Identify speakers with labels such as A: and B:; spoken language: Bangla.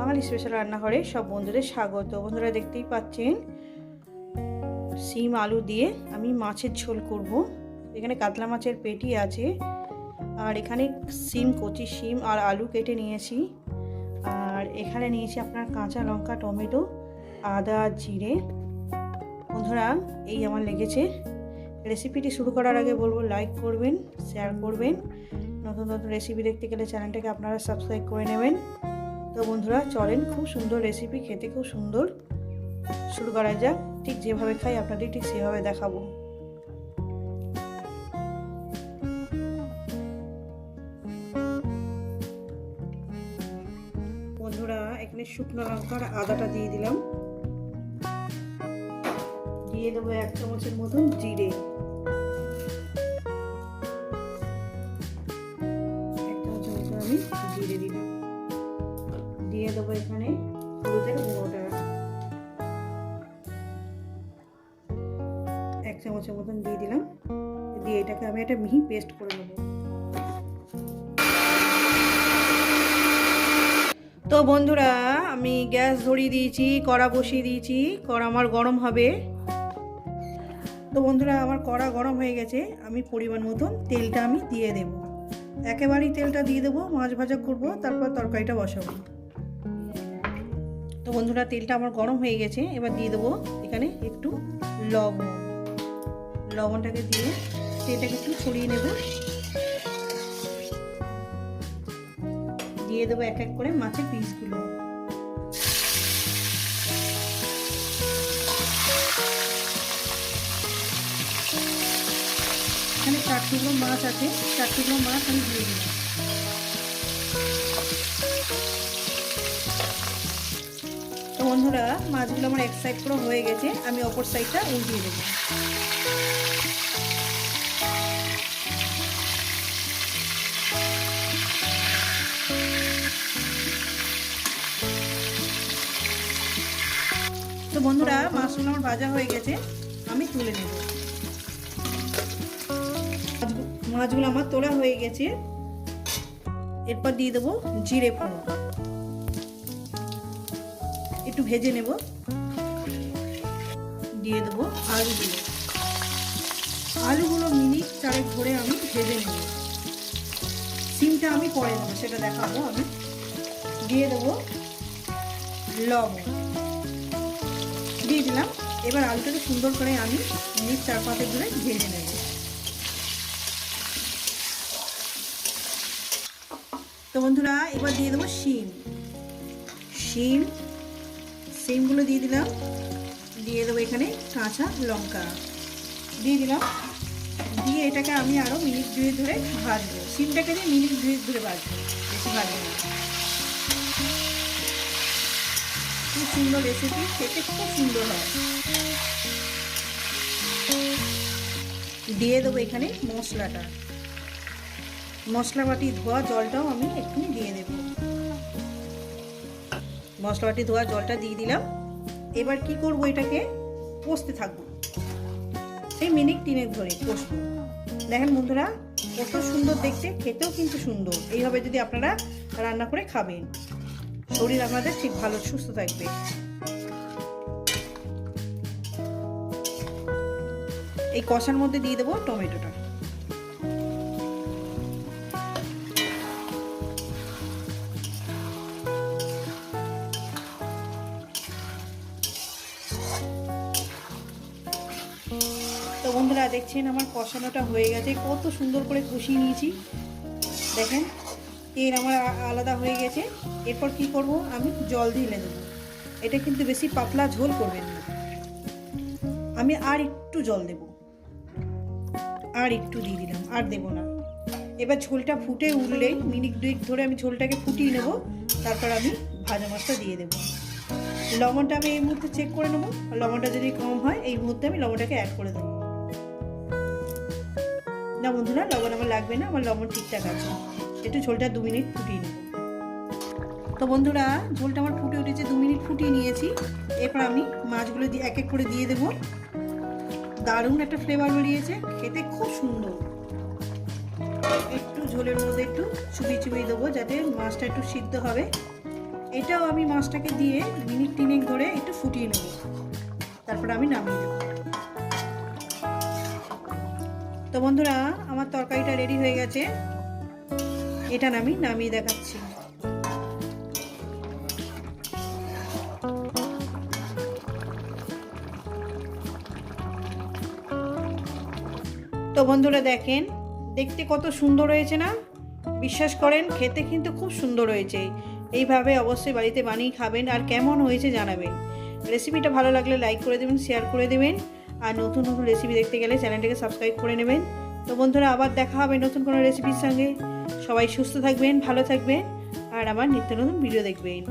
A: বাঙালি স্পেশাল রান্নাঘরে সব বন্ধুদের স্বাগত। বন্ধুরা দেখতেই পাচ্ছেন, সিম আলু দিয়ে আমি মাছের ঝোল করব। এখানে কাতলা মাছের পেটি আছে, আর এখানে সিম, কচি সিম আর আলু কেটে নিয়েছি। আর এখানে নিয়েছি আপনার কাঁচা লঙ্কা, টমেটো, আদা, জিরে। বন্ধুরা, এই আমার লেগেছে। রেসিপিটি শুরু করার আগে বলব লাইক করবেন শেয়ার করবেন। নতুন নতুন রেসিপি দেখতে গেলে চ্যানেলটাকে আপনারা সাবস্ক্রাইব করে নেবেন। তো বন্ধুরা, চলেন খুব সুন্দর রেসিপি খেতে খুব সুন্দর। শুরু করা যাক। ঠিক যেভাবে খাই, আপনাদের ঠিক সেভাবে দেখাবো। বন্ধুরা, এখানে শুকনো লঙ্কার আদাটা দিয়ে দিলাম। দিয়ে দেবো এক চামচের মতন জিরে। আমি চামচের মতন দিয়ে দিলাম। দিয়ে এটাকে আমি একটা মিহি পেস্ট করে নেব। তো বন্ধুরা, আমি গ্যাস ধরিয়ে দিয়েছি, কড়া বসিয়ে দিয়েছি, কড়া আমার গরম হবে। তো বন্ধুরা, আমার কড়া গরম হয়ে গেছে, আমি পরিমাণ মতন তেলটা আমি দিয়ে দেব। একেবারেই তেলটা দিয়ে দেবো, মাছ ভাজা করব, তারপর তরকারিটা বসাবো। তো বন্ধুরা, তেলটা আমার গরম হয়ে গেছে, এবার দিয়ে দেবো এখানে একটু লবণ। লবণটাকে দিয়ে তেলটাকে একটু ছড়িয়ে নেব। দিয়ে দেবো এক এক করে মাছের পিসগুলো। এখানে চার টুকরো মাছ আছে চার টুকরো মাছ আমি দিয়ে দিলাম। তো বন্ধুরা, মাছগুলো আমার এক সাইড করে হয়ে গেছে, আমি অপর সাইডটা উল্টিয়ে দেবো। বন্ধুরা মাছগুলো আমার ভাজা হয়ে গেছে, আমি তুলে নেব। মাছগুলো আমার তোলা হয়ে গেছে। এরপর দিয়ে দেবো জিরে ফোড়ন। একটু ভেজে নেব। দিয়ে দেবো আলুগুলো। আলুগুলো মিনিট চারেক ধরে আমি ভেজে নেব। সিমটা আমি পরে দেবো সেটা দেখাবো আমি। দিয়ে দেবো লবণ। দিয়ে দিলাম। এবার আলুটাকে সুন্দর করে আমি মিনিট চার পাঁচের ধরে ভেজে নেব। তো বন্ধুরা, এবার দিয়ে দেবো শিম। শিম সিমগুলো দিয়ে দিলাম। দিয়ে দেবো এখানে কাঁচা লঙ্কা। দিয়ে দিলাম। দিয়ে এটাকে আমি আরও মিনিট দুই ধরে ভাজবো। সিমটাকে দিয়ে মিনিট দুই ধরে ভাজবো, বেশি ভাজবো খুব সুন্দর রেসিপি খেতে খুব সুন্দর হয়। দিয়ে দেবো এখানে মশলাটা। মশলা বাটি ধোয়া জলটাও আমি এক্ষুনি দিয়ে দেব। মশলা বাটি ধোয়া জলটা দিয়ে দিলাম। এবার কি করব এটাকে? কষতে থাকব। সেই মিনিট তিনেক ধরে কষবো। দেখেন বন্ধুরা, কত সুন্দর দেখতে, খেতেও কিন্তু সুন্দর। এইভাবে যদি আপনারা রান্না করে খাবেন। শরীর আমাদের ঠিক ভালো, সুস্থ থাকবে। এই কষার মধ্যে দিয়ে দেবো টমেটোটা। বন্ধুরা, দেখছেন আমার কষানোটা হয়ে গেছে। কত সুন্দর করে কষিয়ে নিয়েছি। দেখেন তেল আমার আলাদা হয়ে গেছে। এরপর কি করব? আমি জল ঢেলে দেবো। এটা কিন্তু বেশি পাতলা ঝোল করবেন না। আমি আর একটু জল দেব। আর একটু দিয়ে দিলাম, আর দেব না। এবার ঝোলটা ফুটে উঠলেই মিনিট দুই ধরে আমি ঝোলটাকে ফুটিয়ে নেব। তারপর আমি ভাজা মাছটা দিয়ে দেবো। লবণটা আমি এই মুহূর্তে চেক করে নেব। লবণটা যদি কম হয়, এই মুহূর্তে আমি লবণটাকে অ্যাড করে দেবো। না বন্ধুরা, লবণ আমার লাগবে না, আমার লবণ ঠিকঠাক আছে। একটু ঝোলটা দু মিনিট ফুটিয়ে নেব। তো বন্ধুরা, ঝোলটা আমার ফুটে উঠেছে, দু মিনিট ফুটিয়ে নিয়েছি। এরপর আমি মাছগুলো দিয়ে এক এক করে দিয়ে দেবো। দারুণ একটা ফ্লেভার বেরিয়েছে, খেতে খুব সুন্দর। একটু ঝোলের মধ্যে একটু চুবি চুবি দেবো, যাতে মাছটা একটু সিদ্ধ হবে। এটাও আমি মাছটাকে দিয়ে মিনিট তিনেক ধরে একটু ফুটিয়ে নেব। তারপর আমি নামিয়ে দেবো। তো বন্ধুরা, আমার তরকারিটা রেডি হয়ে গেছে। এটা নামি, নামিয়ে দেখাচ্ছি। তো বন্ধুরা দেখেন, দেখতে কত সুন্দর হয়েছে না? বিশ্বাস করেন, খেতে কিন্তু খুব সুন্দর হয়েছে। এইভাবে অবশ্যই বাড়িতে বানিয়ে খাবেন আর কেমন হয়েছে জানাবেন। রেসিপিটা ভালো লাগলে লাইক করে দেবেন শেয়ার করে দেবেন। আর নতুন নতুন রেসিপি দেখতে গেলে চ্যানেলটাকে সাবস্ক্রাইব করে নেবেন। তো বন্ধুরা, আবার দেখা হবে নতুন কোনো রেসিপির সঙ্গে। সবাই সুস্থ থাকবেন, ভালো থাকবেন, আর আমার নিত্য নতুন ভিডিও দেখবেন।